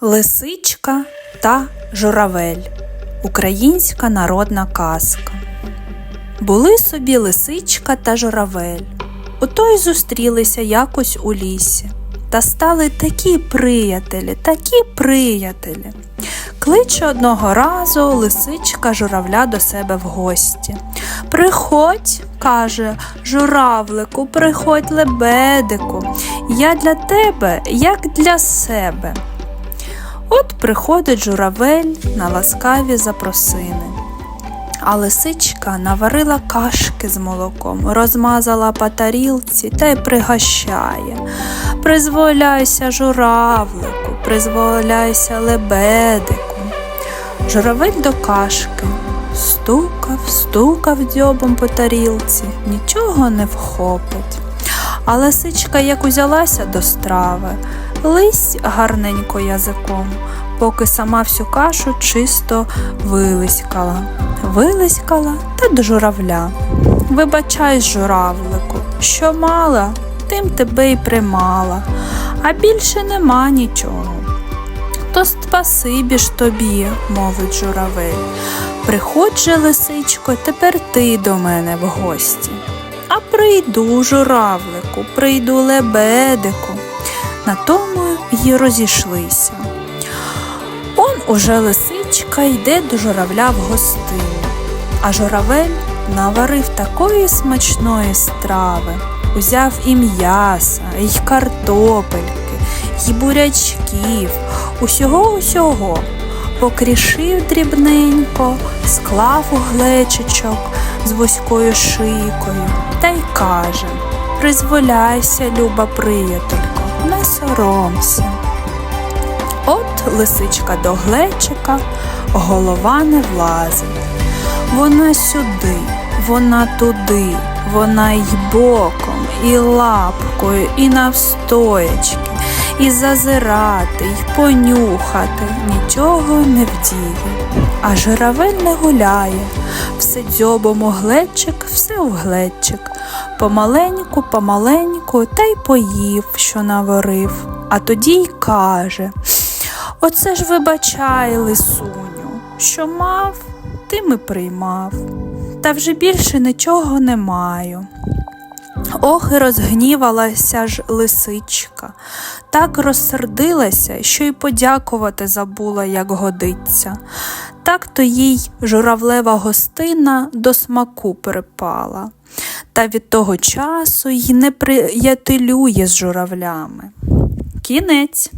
Лисичка та журавель. Українська народна казка. Були собі лисичка та журавель. Ото й зустрілися якось у лісі. Та стали такі приятелі, такі приятелі. Кличе одного разу лисичка журавля до себе в гості. Приходь, каже, журавлику, приходь лебедику. Я для тебе, як для себе. От приходить журавель на ласкаві запросини. А лисичка наварила кашки з молоком, розмазала по тарілці та й пригощає. Призволяйся, журавлику, призволяйся лебедику. Журавель до кашки стукав, стукав дзьобом по тарілці, нічого не вхопить. А лисичка як узялася до страви, лись гарненько язиком, поки сама всю кашу чисто вилиськала. Вилиськала та до журавля. Вибачай, журавлику, що мала, тим тебе й примала, а більше нема нічого. То спасибі ж тобі, мовить журавель. Приходь же, лисичко, тепер ти до мене в гості. А прийду, журавлику, прийду лебедику. На тому й розійшлися. Он уже лисичка йде до журавля в гостину, а журавель наварив такої смачної страви, узяв і м'яса, й картопельки, й бурячків, усього усього, покрішив дрібненько, склав у глечичок з вузькою шийкою та й каже Призволяйся, люба приятелько, не соромся. От лисичка до глечика, голова не влазить. Вона сюди, вона туди, вона й боком, і лапкою, і навстоячки, і зазирати, й понюхати, нічого не вдіє. А журавель не гуляє, все дзьобом у глечик, все у. Помаленьку, помаленьку, та й поїв, що наварив, а тоді й каже Оце ж вибачай, лисуню, що мав, тим і приймав, та вже більше нічого не маю. Ох, і розгнівалася ж лисичка, так розсердилася, що й подякувати забула, як годиться. Так то їй журавлева гостина до смаку припала, та від того часу й не приятелює з журавлями. Кінець.